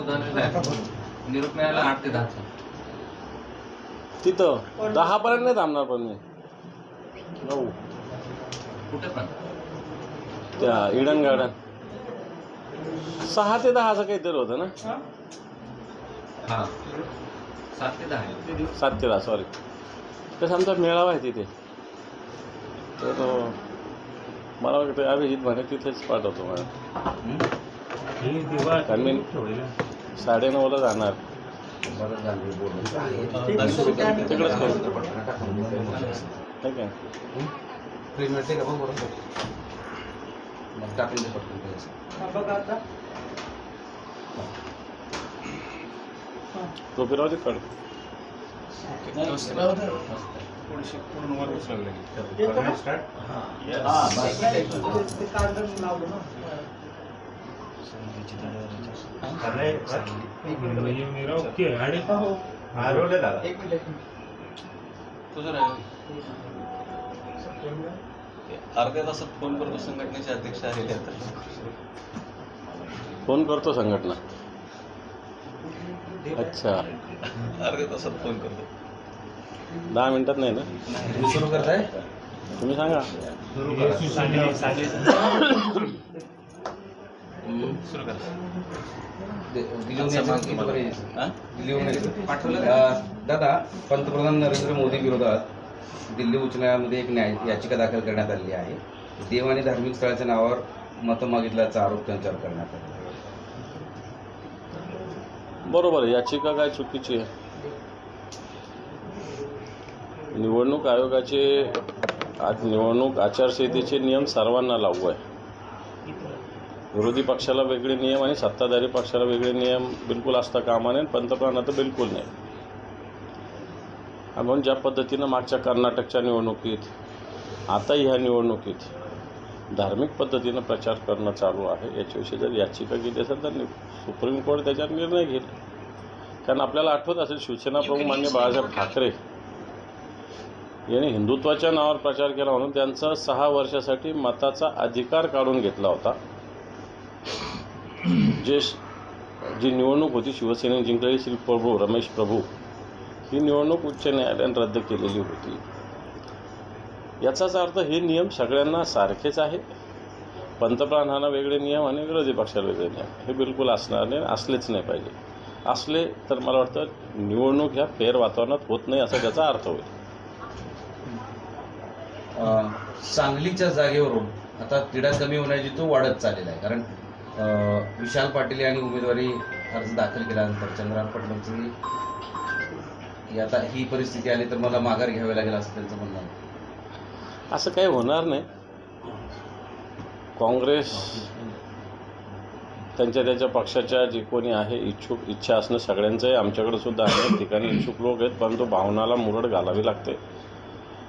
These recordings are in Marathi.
निरोप आठ ते दहाचा. तिथं? दहा पर्यंत नाही थांबणार पण मी. नऊ. कुठे पण. त्या इडन गार्डन. सहा ते दहाचं काहीतरी होतं ना? हा? सात ते दहा. आहे. सात ते दहा सॉरी तसं आमचा मेळावा आहे तिथे. तर तो मला वाटतं अभिजित म्हणे तिथेच पाठवतो मला कारण मी साडेनऊला जाणार. तिकडेच करू ठीक आहे. टाकून दे पटकन अर्ध्या तासात फोन करतो संघटनेचे अध्यक्ष आलेले आहेत फोन करतो संघटना. अच्छा. अर्ध्या तासात फोन करतो दहा मिनिटात नाही ना? सुरू करताय? तुम्ही सांगा. सुरू करा दादा पंतप्रधान नरेंद्र मोदी विरोधात दिल्ली उच्च न्यायालयामध्ये एक न्याय याचिका दाखल करण्यात आलेली आहे. देव आणि धार्मिक स्थळाच्या नावावर मतं मागितल्याचा आरोप त्यांच्यावर करण्यात आला बरोबर आहे याचिका काय चुकीची आहे? निवडणूक आयोगाचे आज निवडणूक आचारसंहितेचे नियम सर्वांना लागू आहे. विरोधी पक्षाला वेगळे नियम आणि सत्ताधारी पक्षाला वेगळे नियम बिलकुल असता कामा नये पंतप्रधान तर बिलकुल नाही. आपण ज्या पद्धतीनं मागच्या कर्नाटकच्या निवडणुकीत आता ह्या निवडणुकीत धार्मिक पद्धतीनं प्रचार करणं चालू आहे याच्याविषयी जर याचिका केली असेल तर सुप्रीम कोर्ट त्याच्यावर निर्णय घेईल. कारण आपल्याला आठवत असेल शिवसेना प्रमुख मान्य बाळासाहेब ठाकरे यांनी हिंदुत्वाच्या नावावर प्रचार केला म्हणून त्यांचा सहा वर्षासाठी मताचा अधिकार काढून घेतला होता. जे जी निवडणूक होती शिवसेनेने जिंकलेली श्री प्रभू रमेश प्रभू ही निवडणूक उच्च न्यायालयाने रद्द केलेली होती. याचाच अर्थ हे नियम सगळ्यांना सारखेच आहे पंतप्रधानांना वेगळे नियम आणि विरोधी पक्षाला वेगळे नियम. हे बिलकुल असणार नाही असलेच नाही पाहिजे. असले तर मला वाटतं निवडणूक ह्या फेर वातावरणात होत नाही असा त्याचा अर्थ होईल. सांगलीच्या जागेवरून आता तिढा कमी होण्याची तो वाढत चाललेला आहे. कारण विशाल पाटील यांनी उमेदवारी अर्ज दाखल केल्यानंतर चंद्रकांत पाटलांची ही आता ही परिस्थिती आली तर मला माघार घ्यावी लागेल असं त्यांचं म्हणणं आहे. असं काही होणार नाही. काँग्रेस त्यांच्या त्याच्या पक्षाच्या जे कोणी आहे इच्छुक इच्छा असणं सगळ्यांचं आहे आमच्याकडे सुद्धा अनेक ठिकाणी इच्छुक लोक आहेत परंतु भावनाला मुरड घालावी लागते.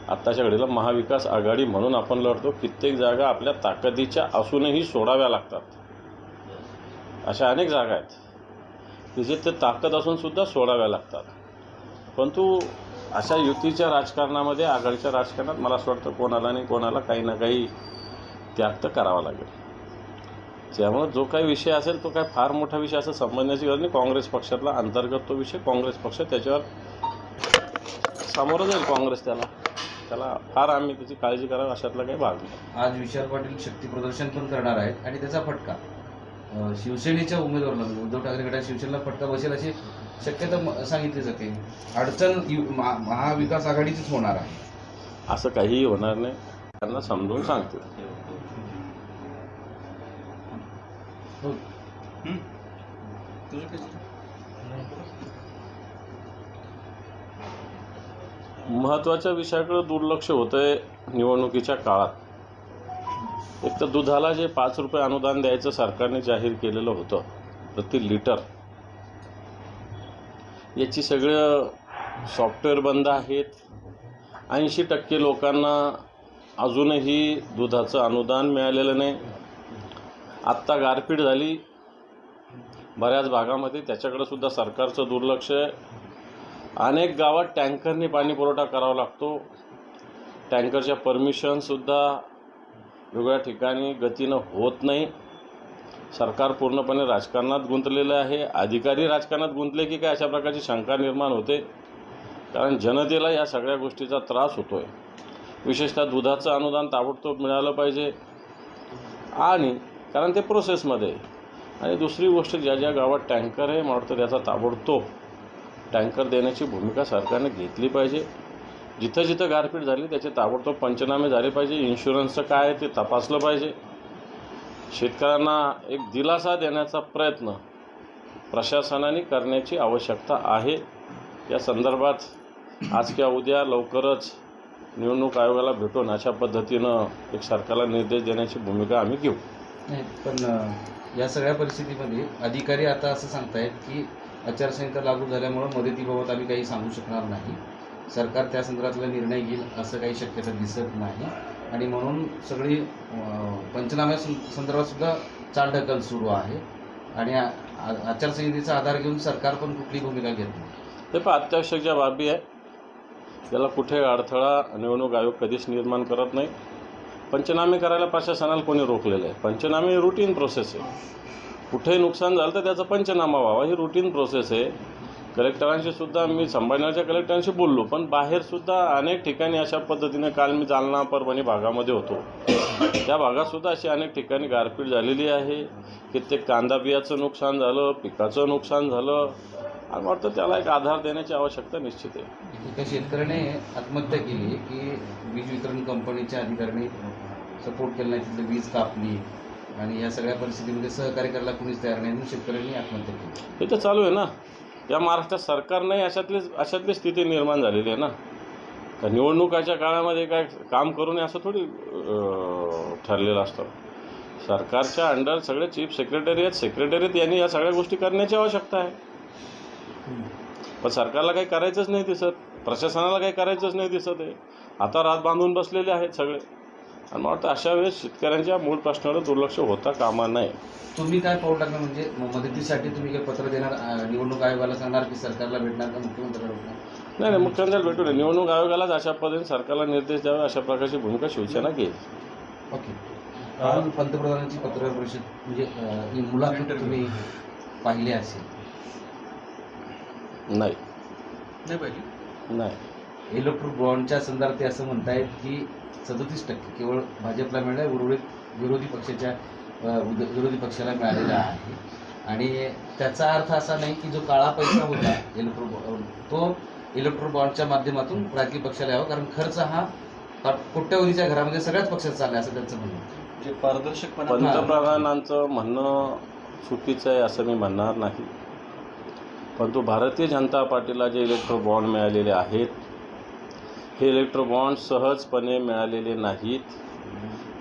आत्ताच्या घडीला महाविकास आघाडी म्हणून आपण लढतो. कित्येक जागा आपल्या ताकदीच्या असूनही सोडाव्या लागतात. अशा अनेक जागा आहेत. की जिथे ताकद असून सुद्धा सोडाव्या लागतात. परंतु अशा युतीच्या राजकारणामध्ये आघाडीच्या राजकारणात मला असं वाटतं कोणाला नाही कोणाला काही ना काही त्याग तर करावा लागेल. त्यामुळे जो काही विषय असेल तो काय फार मोठा विषय असं संबंधण्याची गरज नाही. काँग्रेस पक्षातला अंतर्गत तो विषय काँग्रेस पक्ष त्याच्यावर सामोरं जाईल काँग्रेस त्याला. त्याला फार आम्ही त्याची काळजी करावी अशातला काही भाग नाही. आज विशाल पाटील शक्ती प्रदर्शन पण करणार आहेत आणि त्याचा फटका. शिवसेनेच्या उमेदवाराला म्हणजे उद्धव ठाकरे गटात शिवसेनेला फटका बसेल अशी शक्यता सांगितली जाते. अडचण महाविकास आघाडीचीच होणार आहे. असं काहीही होणार नाही. त्यांना समजून तुझं काय महत्त्वाच्या विषयाकडे दुर्लक्ष होतंय निवडणुकीच्या काळात. एक तर दुधाला जे पाच रुपये अनुदान द्यायचं सरकारने जाहीर केलेलं होतं प्रति लिटर. याची सगळं सॉफ्टवेअर बंद आहेत. ऐंशी टक्के लोकांना अजूनही दुधाचं अनुदान मिळालेलं नाही. आत्ता गारपीट झाली. बऱ्याच भागामध्ये त्याच्याकडे सुद्धा सरकारचं दुर्लक्ष आहे. अनेक गावात टँकरने पाणी पुरवठा करावा लागतो. टँकरच्या परमिशनसुद्धा वेगळ्या ठिकाणी गतीनं होत नाही. सरकार पूर्णपणे राजकारणात गुंतलेलं आहे. अधिकारी राजकारणात गुंतले की काय अशा प्रकारची शंका निर्माण होते. कारण जनतेला या सगळ्या गोष्टीचा त्रास होतो आहे विशेषतः दुधाचं अनुदान ताबडतोब मिळालं पाहिजे. आणि कारण ते प्रोसेसमध्ये आणि दुसरी गोष्ट ज्या ज्या गावात टँकर आहे मला वाटतं त्याचा ताबडतोब टँकर देण्याची भूमिका सरकारने घेतली पाहिजे. जिथं जिथं गारपीट झाली त्याचे ताबडतोब पंचनामे झाले पाहिजे. इन्शुरन्सचं काय आहे ते तपासलं पाहिजे. शेतकऱ्यांना एक दिलासा देण्याचा प्रयत्न प्रशासनाने करण्याची आवश्यकता आहे. या संदर्भात आज किंवा उद्या लवकरच निवडणूक आयोगाला भेटून अशा पद्धतीनं एक सरकारला निर्देश देण्याची भूमिका आम्ही घेऊ. नाही पण या सगळ्या परिस्थितीमध्ये अधिकारी आता असं सांगतायत की आचारसंहिता लागू झाल्यामुळं मदतीबाबत आम्ही काही सांगू शकणार नाही. सरकार त्या संदर्भातला निर्णय घेईल असं काही शक्यता दिसत नाही. आणि म्हणून सगळी पंचनाम्या संदर्भातसुद्धा चालढकल सुरू आहे. आणि आचारसंहितेचा आधार घेऊन सरकार पण कुठली भूमिका घेत नाही. ते पण अत्यावश्यक ज्या बाबी आहे त्याला कुठे अडथळा निवडणूक आयोग कधीच निर्माण करत नाही. पंचनामे करायला प्रशासनाला कोणी रोखलेलं आहे? पंचनामे रुटीन प्रोसेस आहे. कुठे नुकसान झालं तर त्याचा पंचनामा व्हावा. ही रुटीन प्रोसेस आहे. कलेक्टरांशी सुद्धा मी संभाजीनगरच्या कलेक्टरांशी बोललो पण बाहेरसुद्धा अनेक ठिकाणी अशा पद्धतीने काल मी जालना परभणी भागामध्ये होतो. त्या भागातसुद्धा अशी अनेक ठिकाणी गारपीट झालेली आहे. कित्येक कांदा बियाचं नुकसान झालं पिकाचं नुकसान झालं. आणि वाटतं त्याला एक आधार देण्याची आवश्यकता निश्चित आहे. एका शेतकऱ्याने आत्महत्या केली की वीज वितरण कंपनीच्या अधिकाऱ्यांनी सपोर्ट केला नाही तिथलं वीज कापली आणि या सगळ्या परिस्थितीमध्ये सहकार्य करायला कुणीच तयार नाही म्हणून शेतकऱ्यांनी आत्महत्या केली. हे तर चालू आहे ना. या महाराष्ट्रात सरकार नाही अशातली अशातली स्थिती निर्माण झालेली आहे ना. का निवडणुकाच्या काळामध्ये काय काम करू नये असं थोडी ठरलेलं असतं. सरकारच्या अंडर सगळे चीफ सेक्रेटरी आहेत सेक्रेटरीत यांनी या सगळ्या गोष्टी करण्याची आवश्यकता आहे. पण सरकारला काही करायचंच नाही दिसत प्रशासनाला काही करायचंच नाही दिसत आहे. आता रात बांधून बसलेले आहेत सगळे. आणि मला वाटतं अशा वेळेस शेतकऱ्यांच्या मूळ प्रश्नावर दुर्लक्ष होता कामा नये. तुम्ही काय पाऊल टाकणार? म्हणजे म- मदतीसाठी तुम्ही काय पत्र देणार? अं, निवडणूक आयोगाला सांगणार की सरकारला भेटणार का मुख्यमंत्र्याला भेटणार? नाही नाही मुख्यमंत्र्याला भेटू नये. निवडणूक आयोगालाच अशा पद्धतीने सरकारला निर्देश द्यावे अशा प्रकारची भूमिका शिवसेना घेईल. ओके. आपण पंतप्रधानांची पत्रकार परिषद म्हणजे अं, ही मुलाखत तुम्ही पाहिली असेल. नाही. नाही पाहिजे नाही. इलेक्ट्रिक बॉन्डच्या संदर्भात ते असं म्हणतायत की सदतीस टक्के केवळ भाजपला मिळालं उर्वरित विरोधी पक्षाच्या विरोधी पक्षाला मिळालेला आहे आणि त्याचा अर्थ असा नाही की जो काळा पैसा होता इलेक्ट्रो तो इलेक्ट्रो बॉन्डच्या माध्यमातून राजकीय पक्षाला यावा कारण खर्च हा कोट्यवधीच्या घरामध्ये सगळ्याच पक्षात चालला असं त्यांचं म्हणणं आहे. जे पारदर्शकपणा पंतप्रधानांचं म्हणणं चुकीचं आहे असं मी म्हणणार नाही परंतु भारतीय जनता पार्टीला जे इलेक्ट्रो बॉन्ड मिळालेले आहेत हे इलेक्ट्रोबॉन्ड सहजपणे मिळालेले नाहीत.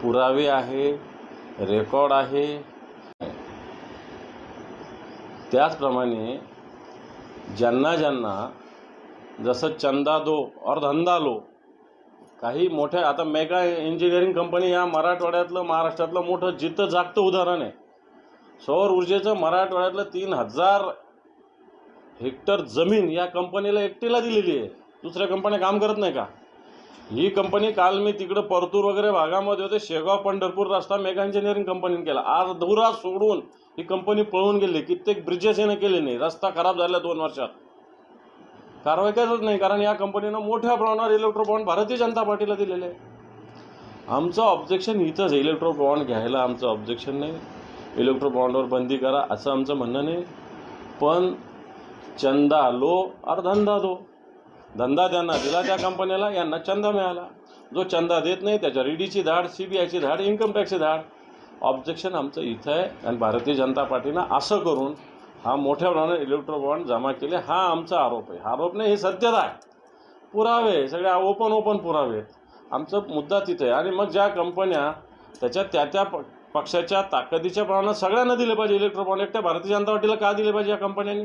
पुरावे आहे रेकॉर्ड आहे. त्याचप्रमाणे ज्यांना ज्यांना जसं चंदा दो और धंदा लो काही मोठ्या आता मेगा इंजिनिअरिंग कंपनी या मराठवाड्यातलं महाराष्ट्रातलं मोठं जिथं जागतं उदाहरण आहे. सौर ऊर्जेचं मराठवाड्यातलं तीन हजार हेक्टर जमीन या कंपनीला एकटीला दिलेली आहे. दुसऱ्या कंपन्या काम करत नाही का? ही कंपनी काल मी तिकडं परतूर वगैरे भागामध्ये होते शेगाव पंढरपूर रस्ता मेगा इंजिनिअरिंग कंपनीने केला. आज धुरा सोडून ही कंपनी पळून गेली. कित्येक ब्रिजेस यानं केले नाही. रस्ता खराब झाला दोन वर्षात. कारवाई करत नाही. कारण या कंपनीनं मोठ्या प्रमाणावर इलेक्ट्रो बॉन्ड भारतीय जनता पार्टीला दिलेले आहे. आमचं ऑब्जेक्शन इथंच आहे. इलेक्ट्रो बॉन्ड घ्यायला आमचं ऑब्जेक्शन नाही. इलेक्ट्रो बॉन्डवर बंदी करा असं आमचं म्हणणं नाही. पण चंदा लो और धंदा दो हो. धंदा त्यांना दिला त्या कंपन्याला यांना चंदा मिळाला. जो चंदा देत नाही त्याच्यावर ईडीची धाड सी बी आयची धाड इन्कम टॅक्सची धाड. ऑब्जेक्शन आमचं इथं आहे. आणि भारतीय जनता पार्टीनं असं करून हा मोठ्या प्रमाणात इलेक्ट्रो बॉन्ड जमा केले. हा आमचा आरोप आहे. हा आरोप नाही हे सत्यता आहे. पुरावे सगळे ओपन ओपन पुरावे आहेत. आमचा मुद्दा तिथे आहे. आणि मग ज्या कंपन्या त्याच्या त्या त्या प- पक्षाच्या ताकदीच्या प्रमाणात सगळ्यांना दिले पाहिजे इलेक्ट्रो बॉन्ड एकट्या भारतीय जनता पार्टीला का दिले पाहिजे या कंपन्यांनी?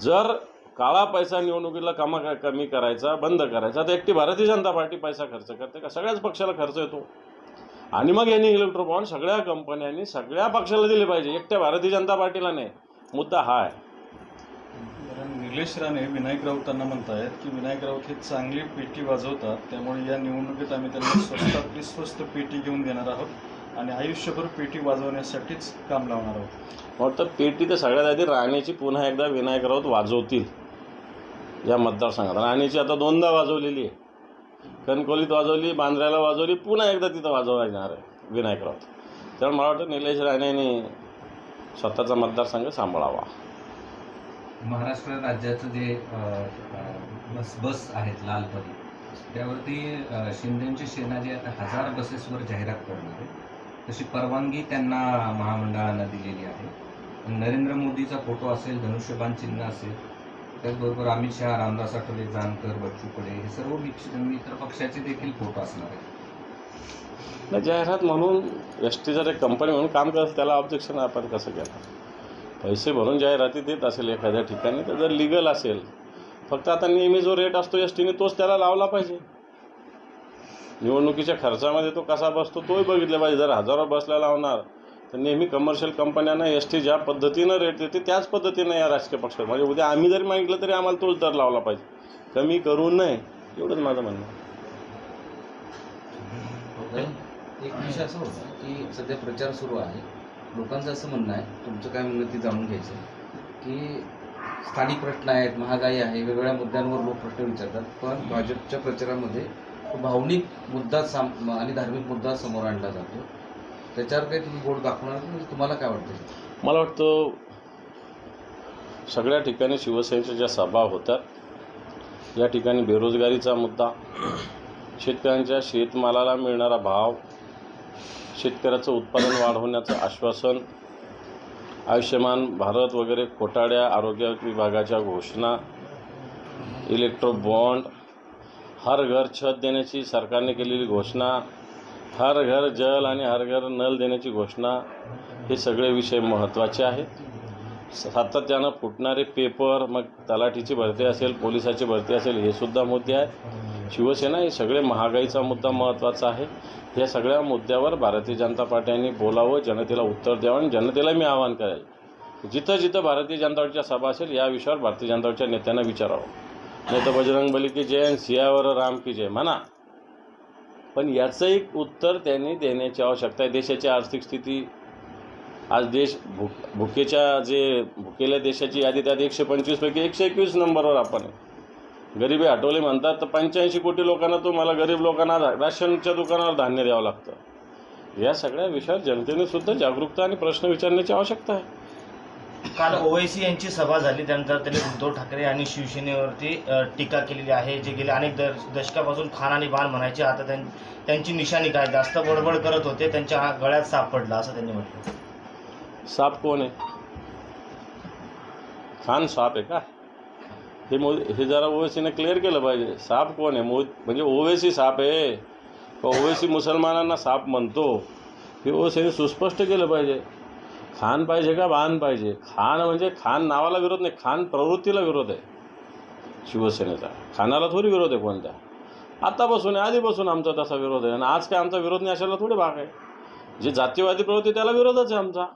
जर काळा पैसा निवडणुकीला कमा कमी करायचा बंद करायचा तर एकटी भारतीय जनता पार्टी पैसा खर्च करते का? सगळ्याच पक्षाला खर्च येतो. आणि मग यांनी इलेक्ट्रो बॉन्ड सगळ्या कंपन्यांनी सगळ्या पक्षाला दिले पाहिजे. एकट्या भारतीय जनता पार्टीला नाही. मुद्दा हा आहे. निलेश राणे विनायक राऊतांना म्हणतायत की विनायक राऊत हे चांगली पेटी वाजवतात त्यामुळे या निवडणुकीत आम्ही त्यांना स्वस्तातली स्वस्त पेटी घेऊन देणार आहोत आणि आयुष्यभर पेटी वाजवण्यासाठीच काम लावणार आहोत. मग तर पेटी तर सगळ्यात आधी राणीची पुन्हा एकदा विनायक राऊत वाजवतील. या मतदारसंघात. राणीची आता दोनदा वाजवलेली आहे. कणकोलीत वाजवली बांद्र्याला वाजवली पुन्हा एकदा तिथं वाजवला येणार आहे विनायकराव त्यामुळे मला वाटतं निलेश राणेंनी स्वतःचा मतदारसंघ सांभाळावा. महाराष्ट्र राज्याचं जे बस बस आहेत लालपरी त्यावरती शिंदेची सेना जी आता हजार बसेसवर जाहिरात करणार आहे. तशी परवानगी त्यांना महामंडळानं दिलेली आहे. नरेंद्र मोदीचा फोटो असेल धनुष्यबाण चिन्ह असेल त्याचबरोबर अमित शहा रामदास आठवले जानकर बच्चू कडे हे सर्व मिक्ष- मित्र पक्षाचे देखील फोटो असणार आहेत. जाहिरात म्हणून एस टी जर एक कंपनी म्हणून काम करत त्याला ऑब्जेक्शन आपण कसं केलं पैसे भरून जाहिराती देत असेल एखाद्या ठिकाणी तर जर लिगल असेल फक्त आता नेहमी जो रेट असतो एस टीने तोच त्याला लावला पाहिजे. निवडणुकीच्या खर्चामध्ये तो कसा बसतो तोही बघितलं पाहिजे. जर हजारो बसला लावणार तर नेहमी कमर्शियल कंपन्यांना एस टी ज्या पद्धतीनं रेट देते त्याच पद्धतीनं या राजकीय पक्षाला म्हणजे उद्या आम्ही जरी मागितलं तरी आम्हाला तोच दर लावला पाहिजे. कमी करू नये एवढंच माझं म्हणणं आहे. एक विषय असं होता की सध्या प्रचार सुरू आहे. लोकांचं असं म्हणणं आहे तुमचं काय म्हणणं ते जाणून घ्यायचं आहे की स्थानिक प्रश्न आहेत महागाई आहे वेगवेगळ्या मुद्द्यांवर लोक प्रश्न विचारतात पण भाजपच्या प्रचारामध्ये भावनिक मुद्दा साम आणि धार्मिक मुद्दा समोर आणला जातो. त्याच्यावर काही तुम्ही बोट दाखवणार म्हणजे तुम्हाला काय वाटतं? मला वाटतं सगळ्या ठिकाणी शिवसेनेच्या ज्या सभा होतात या ठिकाणी बेरोजगारीचा मुद्दा शेतकऱ्यांच्या शेतमालाला मिळणारा भाव शेतकऱ्याचं उत्पादन वाढवण्याचं आश्वासन आयुष्यमान भारत वगैरे खोटाड्या आरोग्य विभागाच्या घोषणा इलेक्ट्रो बॉन्ड हर घर छत देण्याची सरकारने केलेली घोषणा हर घर जल आणि हर घर नल देण्याची घोषणा हे सगळे विषय महत्त्वाचे आहेत. सातत्यानं फुटणारे पेपर मग तलाठीची भरती असेल पोलिसाची भरती असेल हे सुद्धा मुद्दे आहेत. शिवसेना हे सगळे महागाईचा मुद्दा महत्त्वाचा आहे. या सगळ्या मुद्द्यावर भारतीय जनता पार्टीने बोलावं जनतेला उत्तर द्यावं आणि जनतेला मी आवाहन करेल. जिथं जिथं भारतीय जनता पार्टीच्या सभा असेल या विषयावर भारतीय जनता पार्टीच्या नेत्यांना विचारावं. नाही तर बजरंग बली की जय आणि सियावर राम की जय. म्हणा. पण याचं एक उत्तर त्यांनी देण्याची आवश्यकता आहे. देशाची आर्थिक स्थिती आज देश भुक भुकेच्या जे भुकेल्या देशाची यादी त्यात एकशे पंचवीसपैकी एकशे एकवीस नंबरवर आपण आहे. गरिबी हटवले म्हणतात तर पंच्याऐंशी कोटी लोकांना तो मला गरीब लोकांना राशनच्या दुकानावर धान्य द्यावं लागतं. या सगळ्या विषयावर जनतेने सुद्धा जागरूकता आणि प्रश्न विचारण्याची आवश्यकता आहे. काल ओवैसी यांची सभा झाली त्यानंतर त्यांनी उद्धव ठाकरे आणि शिवसेनेवरती टीका केलेली आहे जे गेले अनेक दशकापासून खान आणि बाण म्हणायचे. आता त्यांची निशाणी काय? जास्त बडबड करत होते त्यांच्या हा गळ्यात सापडला असं त्यांनी म्हटलं. साप कोण आहे? खान साप आहे का? हे मो हे जरा ओवेसीने क्लिअर केलं पाहिजे. साप कोण आहे? मो म्हणजे ओवेसी साप आहे. ओवेसी मुसलमानांना साप म्हणतो. हे ओवेसीने सुस्पष्ट केलं पाहिजे. खान पाहिजे का बाण पाहिजे? खान म्हणजे खान नावाला विरोध नाही खान प्रवृत्तीला विरोध आहे. शिवसेनेचा. खानाला थोडी विरोध आहे कोणत्या? आत्तापासून आहे आधीपासून आमचा तसा विरोध आहे. आणि आज काय आमचा विरोध नाही अशाला थोडी भाग आहे. जे जातीवादी प्रवृत्ती त्याला विरोधच आहे आमचा.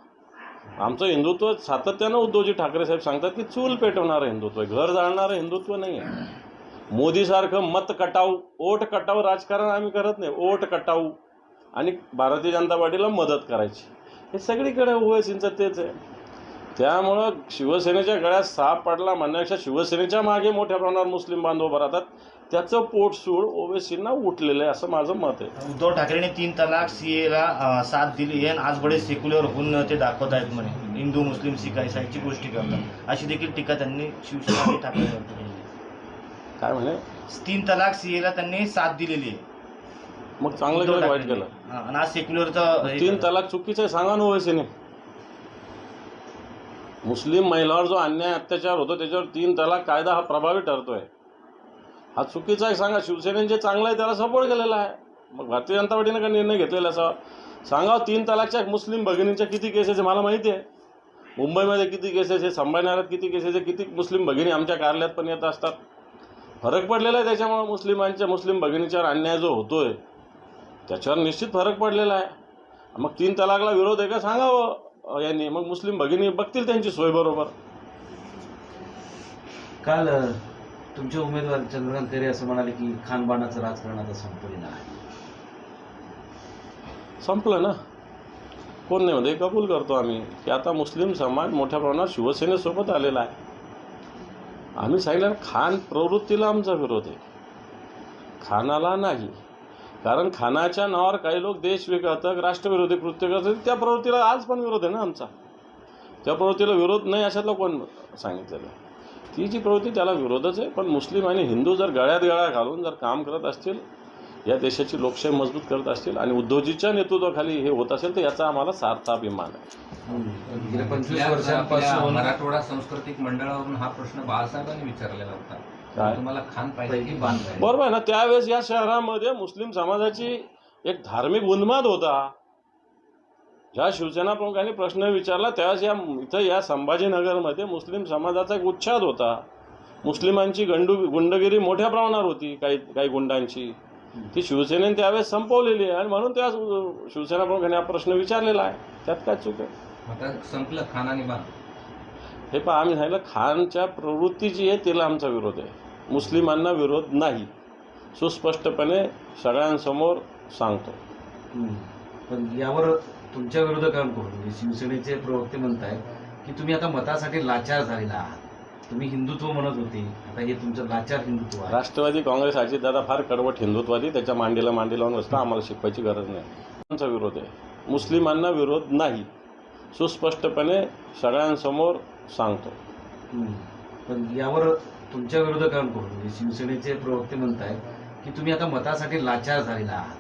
आमचं हिंदुत्व सातत्यानं उद्धवजी ठाकरे साहेब सांगतात की चूल पेटवणारं हिंदुत्व आहे. घर जाळणारं हिंदुत्व नाही आहे. मोदीसारखं मत कटाऊ ओट कटाऊ राजकारण आम्ही करत नाही. ओट कटाऊ आणि भारतीय जनता पार्टीला मदत करायची. हे सगळीकडे ओवेसींचं तेच आहे. त्यामुळं शिवसेनेच्या गळ्यात साप पडला म्हणण्यापेक्षा शिवसेनेच्या मागे मोठ्या प्रमाणावर मुस्लिम बांधव उभं राहतात. त्याचं पोटसूळ ओवेसींना उठलेलं आहे असं माझं मत आहे. उद्धव ठाकरेंनी तीन तलाक सीएला साथ दिली. आहे आणि आज बडे सेक्युलर होऊन ते दाखवत आहेत म्हणे. हिंदू मुस्लिम सिख ईसाईची गोष्टी करतात. अशी देखील टीका त्यांनी शिवसेना आहे. काय म्हणे? तीन तलाक सीएला त्यांनी साथ दिलेली आहे. मग चांगलं केलं वाईट. केलं. हा, आणि आज सेक्युलरचं तीन. तलाक चुकीचं आहे सांगा ना ओवेसीने. मुस्लिम महिलावर जो अन्याय अत्याचार होतो त्याच्यावर तीन तलाक कायदा हा प्रभावी ठरतोय. हा चुकीचा आहे सांगा. शिवसेनेने जे चांगलं आहे त्याला सपोर्ट केलेला आहे. मग भारतीय जनता पार्टीने का निर्णय घेतलेला असा? सांगा तीन तलाकच्या मुस्लिम भगिनींच्या किती केसेस आहे मला माहिती आहे. मुंबईमध्ये किती केसेस आहे संभाजीनगरात किती केसेस आहे किती मुस्लिम भगिनी आमच्या कार्यालयात पण येत असतात. फरक पडलेला आहे त्याच्यामुळे मुस्लिमांच्या मुस्लिम भगिनीच्यावर अन्याय जो होतोय त्याच्यावर निश्चित फरक पडलेला आहे. मग तीन तलाकला विरोध आहे का सांगावं? यांनी. मग मुस्लिम भगिनी बघतील त्यांची सोय बरोबर. काल तुमचे उमेदवार चंद्रकांत खैरे असं म्हणाले की खानबाणाचं राजकारण आता संपलेलं आहे. संपलं ना? कोण नाही म्हणते? कबूल करतो आम्ही की आता मुस्लिम समाज मोठ्या प्रमाणात शिवसेनेसोबत आलेला आहे. आम्ही सांगितलं खान प्रवृत्तीला आमचा विरोध आहे. खानाला नाही. कारण खानाच्या नावावर काही लोक देश विघातक राष्ट्रविरोधी कृत्य करतात. त्या प्रवृत्तीला आज पण विरोध आहे ना आमचा? त्या प्रवृत्तीला विरोध नाही अशातलं कोण सांगितलेलं ती जी प्रवृत्ती त्याला विरोधच आहे पण मुस्लिम आणि हिंदू जर गळ्यात गळा घालून जर काम करत असतील या देशाची लोकशाही मजबूत करत असतील आणि उद्धवजीच्या नेतृत्वाखाली हे होत असेल तर याचा आम्हाला सार्थ अभिमान आहे पंचवीस मराठवाडा सांस्कृतिक मंडळावरून हा प्रश्न बाळासाहेबांनी विचारलेला होता. काय? तुम्हाला खान पाहिजे की बाण पाहिजे? बरोबर आहे ना त्यावेळेस या शहरामध्ये मुस्लिम समाजाची एक धार्मिक उन्माद होता. ज्या शिवसेना प्रमुखांनी प्रश्न विचारला त्यावेळेस या इथं या संभाजीनगरमध्ये मुस्लिम समाजाचा एक उच्छाद होता. मुस्लिमांची गंडू गुंडगिरी मोठ्या प्रमाणावर होती काही काही गुंडांची. ती शिवसेनेने त्यावेळेस संपवलेली आहे आणि म्हणून त्या शिवसेना प्रमुखांनी हा प्रश्न विचारलेला आहे. त्यात काय चूक आहे? आता संपलं खान आणि बाण हे पहा आम्ही सांगितलं खानच्या प्रवृत्ती जी आहे तिला आमचा विरोध आहे. मुस्लिमांना विरोध नाही सुस्पष्टपणे सगळ्यांसमोर सांगतो. पण यावर तुमच्या विरोधकांकडून म्हणजे शिवसेनेचे प्रवक्ते म्हणताय की तुम्ही आता मतासाठी लाचार झालेला आहात. तुम्ही हिंदुत्व म्हणत होते. आता हे तुमचं लाचार हिंदुत्व आहे. राष्ट्रवादी काँग्रेस अजितदादा फार कडवट हिंदुत्वादी त्याच्या मांडीला मांडी लावून असतं आम्हाला शिकवायची गरज नाही. आमचा विरोध आहे. मुस्लिमांना विरोध नाही सुस्पष्टपणे सगळ्यांसमोर सांगतो. पण यावर तुमच्या विरोधकांकडून म्हणजे शिवसेनेचे प्रवक्ते म्हणताय की तुम्ही आता मतासाठी लाचार झालेला आहात.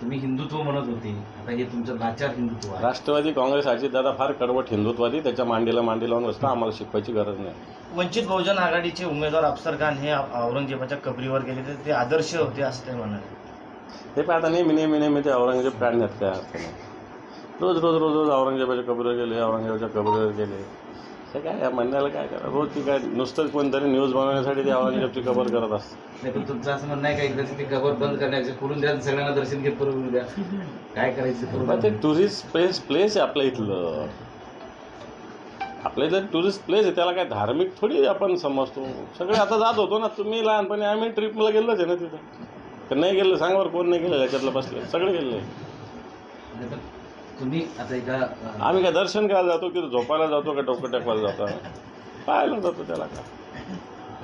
तुम्ही हिंदुत्व म्हणत होते. आता हे तुमचं लाचार हिंदुत्व आहे. राष्ट्रवादी काँग्रेस अजितदादा फार कडवट हिंदुत्वादी त्याच्या मांडीला मांडी लावून असतं आम्हाला शिकवायची गरज नाही. वंचित बहुजन आघाडीचे उमेदवार अफसर खान हे औरंगजेबाच्या कबरीवर गेले तर ते आदर्श होते असं ते म्हणाले. हे पाहता नेहमी नेहमी नेहमी ते औरंगजेब काढण्यात काय अर्थ नाही रोज रोज रोज रोज औरंगजेबाच्या कबरीवर गेले औरंगजेबाच्या कबरीवर गेले. हे काय या म्हणण्याला काय करा? रोज ती काय नुसतंच कोणतरी न्यूज बनवण्यासाठी ते औरंगजेबची कबर करत असतं. नाही पण तुमचं असं म्हणणं आहे का एकदा ती कबर बंद करण्याचे खोलून द्या आणि सगळ्यांना दर्शन घेत करून द्या. काय करायचं करून? पण ते. टुरिस्ट प्लेस प्लेस आहे आपल्या इथलं. आपल्या इथलं टुरिस्ट प्लेस आहे त्याला काय धार्मिक थोडी आपण समजतो. सगळे आता जात होतो ना तुम्ही लहानपणी आम्ही ट्रिपला गेलोच आहे ना तिथं. तर नाही गेलं सांग बरं कोण नाही गेलं याच्यातलं बसले. सगळे गेले तुम्ही आता एका आम्ही काय दर्शन करायला जातो की झोपायला जातो का डोकं टाकवायला जातो? पाहायला जातो त्याला काय?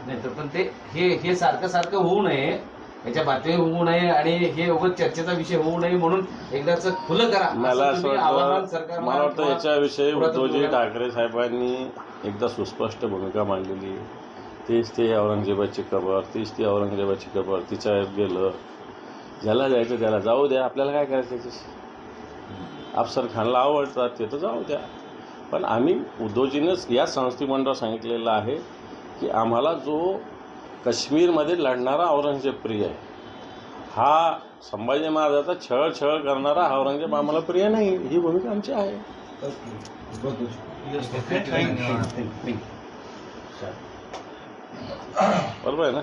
नाही तर पण ते हे हे सारखं सारखं होऊ नये. याच्या बातम्या होऊ नये आणि हे उगाच चर्चेचा विषय होऊ नये म्हणून एकदाच खुलं करा. मला असं असं तुम्ही आवाहन वाटतं सरकारला मला वाटतं किंवा याच्याविषयी उद्धवजी ठाकरे साहेबांनी एकदा सुस्पष्ट भूमिका मांडलेली. तीच ते औरंगजेबाची कबर तीच ती औरंगजेबाची कबर तिच्या गेलं. ज्याला जायचं त्याला जाऊ द्या. आपल्याला काय करायचं त्याच्याशी अफसर खानला आवडतात ते तर जाऊ द्या. पण आम्ही उद्धवजीनंच या संस्थेमंडळ सांगितलेलं आहे की आम्हाला जो काश्मीरमध्ये लढणारा औरंगजेब प्रिय आहे हा संभाजी महाराजाचा छळ छळ करणारा औरंगजेब आम्हाला प्रिय नाही ही भूमिका आमची आहे. बरोबर आहे ना?